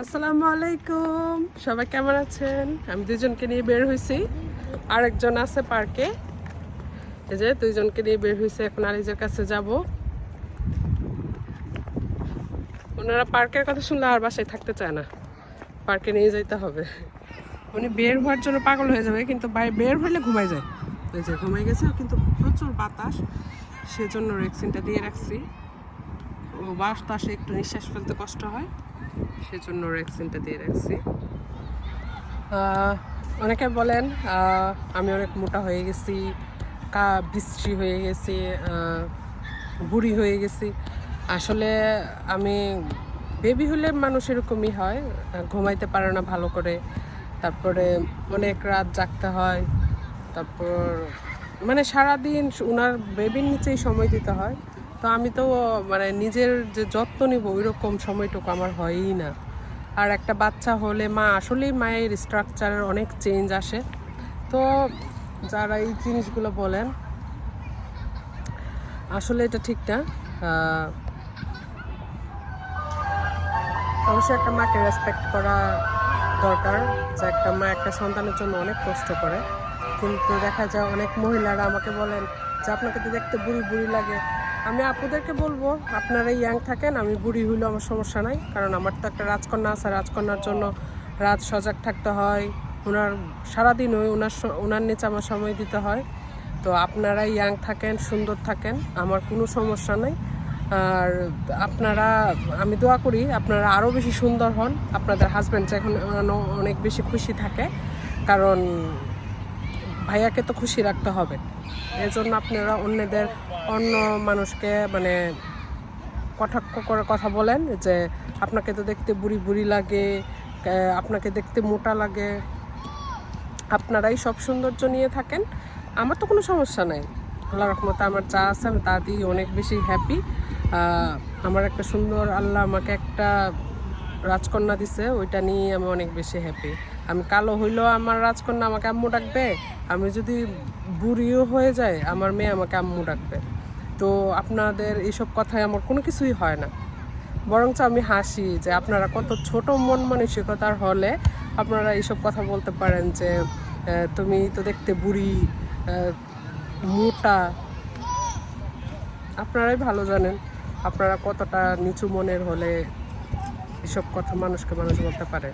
আসসালামু আলাইকুম। সবাই কেমন আছেন? আমি দুজনকে নিয়ে বের হয়েছি। আরেকজন আছে পার্কে। এই যে দুইজনকে নিয়ে বের হয়েছে, এখন আলিজের কাছে যাব। ওনারা পার্কের কথা শুনলে আর বাসায় থাকতে চায় না। পার্কে নিয়ে যেতে হবে। উনি বের হওয়ার জন্য পাগল হয়ে যাবে, কিন্তু বাই বের হলে ঘুমাই যায়। এই যে ঘুমাই গেছে, কিন্তু প্রচুর বাতাস। সেজন্য রেক্সিনটা দিয়ে রাখছি। বাতাসে একটু নিঃশ্বাস ফেলতে কষ্ট হয়। সেজন্য রেক্সিনটা দিয়ে রাখছি। অনেকে বলেন আমি অনেক মোটা হয়ে গেছি, কা বিশ্রী হয়ে গেছি বুড়ি হয়ে গেছি। আসলে আমি বেবি হলে মানুষ এরকমই হয়, ঘুমাইতে পারে না ভালো করে। তারপরে অনেক রাত জাগতে হয়, তারপর মানে সারাদিন ওনার বেবির নিচেই সময় দিতে হয়। তো আমি তো মানে নিজের যে যত্ন নিব, ওইরকম সময়টুকু আমার হয়ই না। আর একটা বাচ্চা হলে, মা আসলেই মায়ের স্ট্রাকচারের অনেক চেঞ্জ আসে। তো যারা এই জিনিসগুলো বলেন, আসলে এটা ঠিক না। অবশ্যই একটা মাকে রেসপেক্ট করা দরকার যে একটা মা একটা সন্তানের জন্য অনেক কষ্ট করে। কিন্তু দেখা যায় অনেক মহিলারা আমাকে বলেন যে আপনাকে তো দেখতে বুড়ি বুড়ি লাগে। আমি আপুদেরকে বলব, আপনারা ইয়াং থাকেন, আমি বুড়ি হইলেও আমার সমস্যা নাই, কারণ আমার তো একটা রাজকন্যা আছে, রাজকন্যার জন্য রাত সজাগ থাকতে হয়। ওনার সারাদিন ওই ওনার ওনার নিচে আমার সময় দিতে হয়। তো আপনারা ইয়াং থাকেন, সুন্দর থাকেন, আমার কোনো সমস্যা নাই। আর আপনারা, আমি দোয়া করি, আপনারা আরও বেশি সুন্দর হন। আপনাদের হাজব্যান্ড এখন অনেক বেশি খুশি থাকে। কারণ ভাইয়াকে তো খুশি রাখতে হবে। এই জন্য আপনারা অন্যদের, অন্য মানুষকে মানে কটাক্ষ করে কথা বলেন যে, আপনাকে তো দেখতে বুড়ি বুড়ি লাগে আপনাকে দেখতে মোটা লাগে। আপনারাই সব সৌন্দর্য নিয়ে থাকেন। আমার তো কোনো সমস্যা নাই। আল্লাহ রহমতে আমার যা আছে আমি তা দিয়ে অনেক বেশি হ্যাপি আমার একটা সুন্দর আল্লাহ আমাকে একটা রাজকন্যা দিছে, ওইটা নিয়ে আমি অনেক বেশি হ্যাপি আমি কালো হইলেও আমার রাজকন্যা আমাকে আম্মু ডাকবে। আমি যদি বুড়িও হয়ে যায় আমার মেয়ে আমাকে আম্মু ডাকবে। তো আপনাদের এইসব কথায় আমার কোনো কিছুই হয় না। বরঞ্চ আমি হাসি যে আপনারা কত ছোট মন মানসিকতার হলে আপনারা এইসব কথা বলতে পারেন যে তুমি তো দেখতে বুড়ি মোটা। আপনারাই ভালো জানেন। আপনারা কতটা নিচু মনের হলে এসব কথা মানুষকে মানুষ বলতে পারে।